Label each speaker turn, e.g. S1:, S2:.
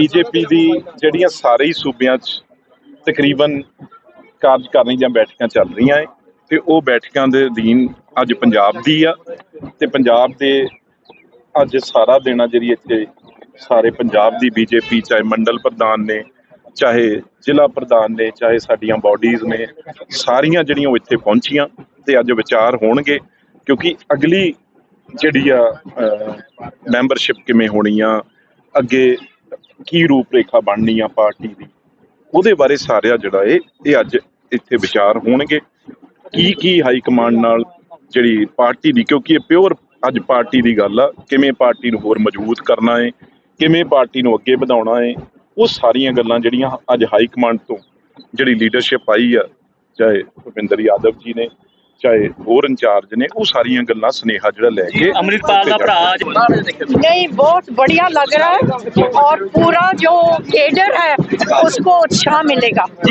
S1: BJP ਦੀ ਜਿਹੜੀਆਂ ਸਾਰੇ ਹੀ ਸੂਬਿਆਂ 'ਚ ਤਕਰੀਬਨ ਕਾਰਜਕਾਰਨੀ ਜਾਂ ਬੈਠਕਾਂ ਚੱਲ ਰਹੀਆਂ ਏ, ਤੇ ਉਹ ਬੈਠਕਾਂ ਦੇ ਅਧੀਨ ਅੱਜ ਪੰਜਾਬ ਦੀ ਆ, ਤੇ ਪੰਜਾਬ ਦੇ ਅੱਜ ਸਾਰਾ ਦਿਨ ਆ ਜਿਹੜੀ ਇੱਥੇ ਸਾਰੇ ਪੰਜਾਬ ਦੀ ਬੀਜੇਪੀ ਚਾਹੇ ਮੰਡਲ ਪ੍ਰਧਾਨ ਨੇ, ਚਾਹੇ ਜ਼ਿਲ੍ਹਾ ਪ੍ਰਧਾਨ ਨੇ, ਚਾਹੇ ਸਾਡੀਆਂ ਬਾਡੀਜ਼ ਨੇ, ਸਾਰੀਆਂ ਜਿਹੜੀਆਂ ਉਹ ਇੱਥੇ ਪਹੁੰਚੀਆਂ ਤੇ ਅੱਜ ਵਿਚਾਰ ਹੋਣਗੇ, ਕਿਉਂਕਿ ਅਗਲੀ ਜਿਹੜੀ ਆ ਮੈਂਬਰਸ਼ਿਪ ਕਿਵੇਂ ਹੋਣੀ ਆ, ਅੱਗੇ ਕੀ ਰੂਪ ਰੇਖਾ ਬਣਨੀ ਆ ਪਾਰਟੀ ਦੀ? ਉਹਦੇ ਬਾਰੇ ਸਾਰਿਆ ਜਿਹੜਾ ਇਹ ਇਹ ਅੱਜ ਇੱਥੇ ਵਿਚਾਰ ਹੋਣਗੇ। ਕੀ ਕੀ ਹਾਈ ਕਮਾਂਡ ਨਾਲ ਜਿਹੜੀ ਪਾਰਟੀ ਦੀ, ਕਿਉਂਕਿ ਇਹ ਪਿਓਰ ਅੱਜ ਪਾਰਟੀ ਦੀ ਗੱਲ ਆ, ਕਿਵੇਂ ਪਾਰਟੀ ਨੂੰ ਹੋਰ ਮਜ਼ਬੂਤ ਕਰਨਾ ਹੈ ਕਿਵੇਂ ਪਾਰਟੀ ਨੂੰ ਅੱਗੇ ਵਧਾਉਣਾ ਹੈ ਉਹ ਸਾਰੀਆਂ ਗੱਲਾਂ ਜਿਹੜੀਆਂ ਅੱਜ ਹਾਈ ਕਮਾਂਡ ਤੋਂ ਜਿਹੜੀ ਲੀਡਰਸ਼ਿਪ ਆਈ ਆ, ਚਾਹੇ ਭੁਪਿੰਦਰ ਯਾਦਵ ਜੀ ਨੇ ਚਾਹੇ ਹੋਰ ਇੰਚਾਰਜ ਨੇ ਉਹ ਸਾਰੀਆਂ ਗੱਲਾਂ ਸੁਨੇਹਾ ਜਿਹੜਾ ਲੈ ਕੇ
S2: अमृतपाल का भरा आज
S3: नहीं बहुत बढ़िया लग रहा है और पूरा जो केडर है उसको उत्साह मिलेगा